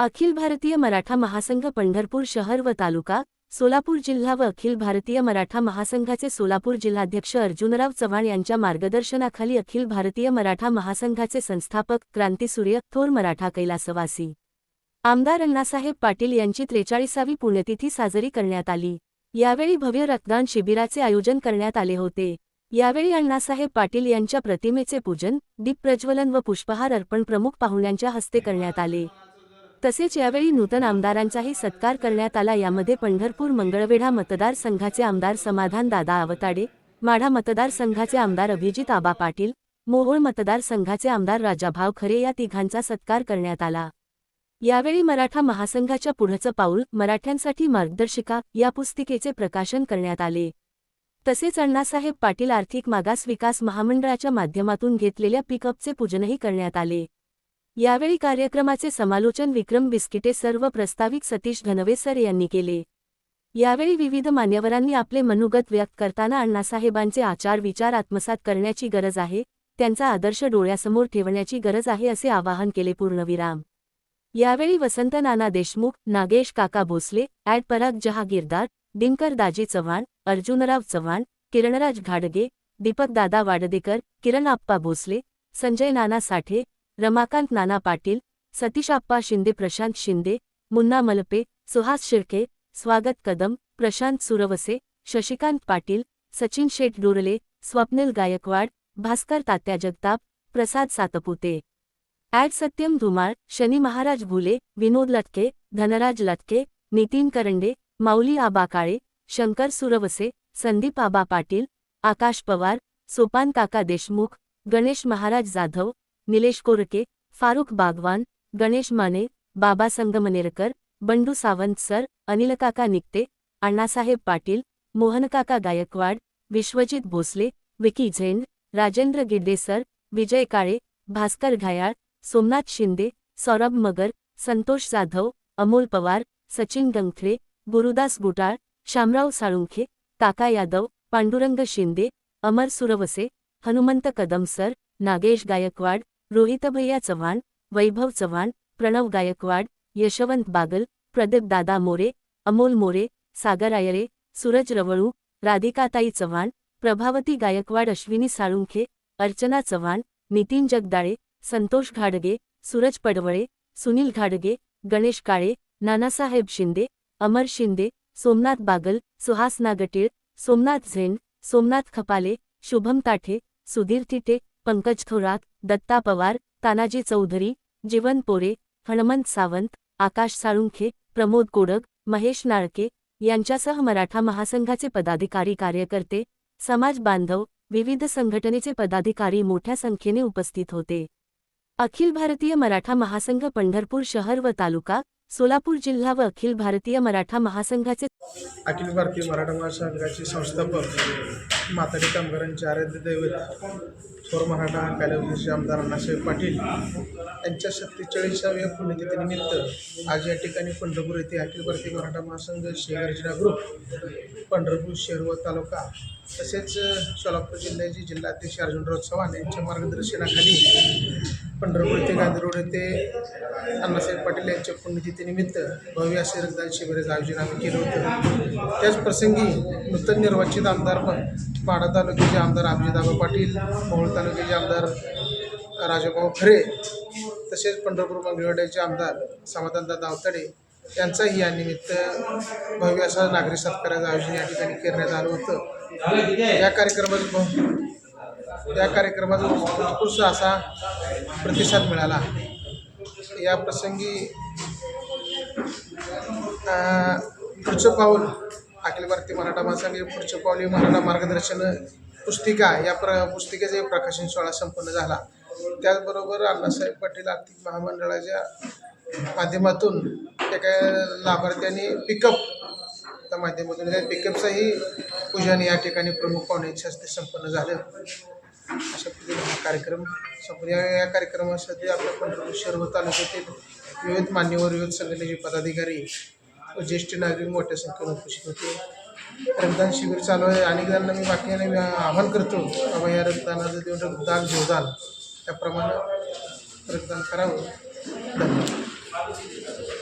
अखिल भारतीय मराठा महासंघ पंढरपूर शहर व तालुका सोलापूर जिल्हा व अखिल भारतीय मराठा महासंघाचे सोलापूर जिल्हाध्यक्ष अर्जुनराव चव्हाण यांच्या मार्गदर्शनाखाली अखिल भारतीय मराठा महासंघाचे संस्थापक क्रांतीसूर्य थोर मराठा कैलासवासी. आमदार अण्णासाहेब पाटील यांची त्रेचाळीसावी पुण्यतिथी साजरी करण्यात आली. यावेळी भव्य रक्तदान शिबिराचे आयोजन करण्यात आले होते. यावेळी अण्णासाहेब पाटील यांच्या प्रतिमेचे पूजन दीपप्रज्वलन व पुष्पहार अर्पण प्रमुख पाहुण्यांच्या हस्ते करण्यात आले. तसेच यावेळी नूतन आमदारांचाही सत्कार करण्यात आला. यामध्ये पंढरपूर मंगळवेढा मतदारसंघाचे आमदार समाधान दादा आवताडे माढा मतदारसंघाचे आमदार अभिजित आबा पाटील मोहोळ मतदारसंघाचे आमदार राजाभाव खरे या तिघांचा सत्कार करण्यात आला. यावेळी मराठा महासंघाच्या पुढचं पाऊल मराठ्यांसाठी मार्गदर्शिका या पुस्तिकेचे प्रकाशन करण्यात आले. तसेच अण्णासाहेब पाटील आर्थिक मागास विकास महामंडळाच्या माध्यमातून घेतलेल्या पिकअपचे पूजनही करण्यात आले. यावेळी कार्यक्रमाचे समालोचन विक्रम बिस्किटे सर्व प्रस्ताविक सतीश घनवे सर यांनी केले. यावेळी विविध मान्यवरांनी आपले मनोगत व्यक्त करताना अण्णासाहेबांचे आचार विचार आत्मसात करण्याची गरज आहे त्यांचा आदर्श डोळ्यासमोर ठेवण्याची गरज आहे असे आवाहन केले पूर्णविराम. यावेळी वसंत नाना देशमुख नागेश काका भोसले ॲड पराग जहागीरदार दिनकर दाजी चव्हाण अर्जुनराव चव्हाण किरणराज घाडगे दीपक दादा वाडदेकर किरण आप्पा भोसले संजय नाना साठे रमाकांत नाना पाटील सतीश आप्पा शिंदे प्रशांत शिंदे मुन्ना मलपे सुहास शिर्के स्वागत कदम प्रशांत सुरवसे शशिकांत पाटील सचिन शेठ डुरले स्वप्नील गायकवाड भास्कर तात्या जगताप प्रसाद सातपुते. ॲड सत्यम धुमाळ शनी महाराज भुले विनोद लटके धनराज लटके नितीन करंडे माऊली आबा काळे शंकर सुरवसे संदीप आबा पाटील आकाश पवार सोपान काका देशमुख गणेश महाराज जाधव निलेश कोरके फारुख बागवान गणेश माने बाबा संगमनेरकर बंडू सावंत सर अनिलकाका निकते अण्णासाहेब पाटील मोहनकाका गायकवाड विश्वजित भोसले विकी झेंड राजेंद्र गिड्डे सर विजय काळे भास्कर घायाळ सोमनाथ शिंदे सौरभ मगर संतोष जाधव अमोल पवार सचिन गंगथळे गुरुदास गुटाळ शामराव साळुंखे काका यादव पांडुरंग शिंदे अमर सुरवसे हनुमंत कदम सर नागेश गायकवाड रोहितभैया चव्हाण वैभव चव्हाण प्रणव गायकवाड यशवंत बागल प्रदीप दादा मोरे अमोल मोरे सागर आयरे सूरज रवळू राधिकाताई चव्हाण प्रभावती गायकवाड अश्विनी साळुंखे अर्चना चव्हाण नितीन जगदाळे संतोष घाडगे सूरज पडवळे सुनील घाडगे गणेश काळे नानासाहेब शिंदे अमर शिंदे सोमनाथ बागल सुहास नागटीळ सोमनाथ झेंड सोमनाथ खपाले शुभम ताठे सुधीर तिटे पंकज थोरात दत्ता पवार तानाजी चौधरी जीवन पोरे हणमंत सावंत आकाश साळुंखे प्रमोद कोडक महेश नाळके यांच्यासह मराठा महासंघाचे पदाधिकारी कार्यकर्ते समाज बांधव विविध संघटनेचे पदाधिकारी मोठ्या संख्येने उपस्थित होते. अखिल भारतीय मराठा महासंघ पंढरपूर शहर व तालुका सोलापूर जिल्हा व अखिल भारतीय मराठा महासंघाचे अखिल भारतीय मराठा महासंघाचे संस्थापक म्हातारी कामगारांचे आराध्य दैवत थोर मराठा कालवतीचे आमदार अण्णासाहेब पाटील यांच्या सत्तेचाळीसाव्या पुण्यतिथीनिमित्त आज या ठिकाणी पंढरपूर येथे अखिल भारतीय मराठा महासंघ शेअर्जना ग्रुप पंढरपूर शहर व तालुका तसेच सोलापूर जिल्ह्याचे जिल्हाध्यक्ष अर्जुनराव चव्हाण यांच्या मार्गदर्शनाखाली पंढरपूर येथे गांधीरोड येथे अण्णासाहेब पाटील यांच्या पुण्यतिथीनिमित्त भव्य असे रक्तदान शिबिराचं आयोजन आम्ही केलं होतं. त्याच प्रसंगी नूतन निर्वाचित आमदार पण पाडा तालुक्याचे आमदार अभिजिताबा पाटील मोहोळ तालुक्याचे आमदार राजाभाऊ खरे तसेच पंढरपूर मंगळवेड्याचे आमदार समाधानदा दावतडे यांचाही या निमित्त भव्य असा नागरी सत्काराचं आयोजन या ठिकाणी करण्यात आलं होतं. या कार्यक्रमात या कार्यक्रमाचा उत्कृष्ट असा प्रतिसाद मिळाला या प्रसंगी पुढचं पाऊल अखिल भारतीय मराठा महासंघ पुढचे पावली मराठा मार्गदर्शन पुस्तिका या प्र पुस्तिकेचा प्रकाशन सोहळा संपन्न झाला. त्याचबरोबर अण्णासाहेब पाटील आर्थिक महामंडळाच्या माध्यमातून एका लाभार्थ्यांनी पिकअप त्या माध्यमातून म्हणजे त्या पिकअपचंही पूजन या ठिकाणी प्रमुख पाहुण्यांच्या हस्ते संपन्न झालं. अशा पद्धतीने हा कार्यक्रम संपन्न. या या कार्यक्रमासाठी आपल्या पंढरपूर शहर तालुक्यातील विविध मान्यवर विविध संघटनेचे पदाधिकारी ज्येष्ठ नागरिक मोठ्या संख्येने उपस्थित होते. रक्तदान शिबिर चालू आहे. अनेकदांना मी बाकीने मी आवाहन करतो बाबा या रक्तदानाचं देऊन रक्तदान जीवदान त्याप्रमाणे रक्तदान करावं. धन्यवाद.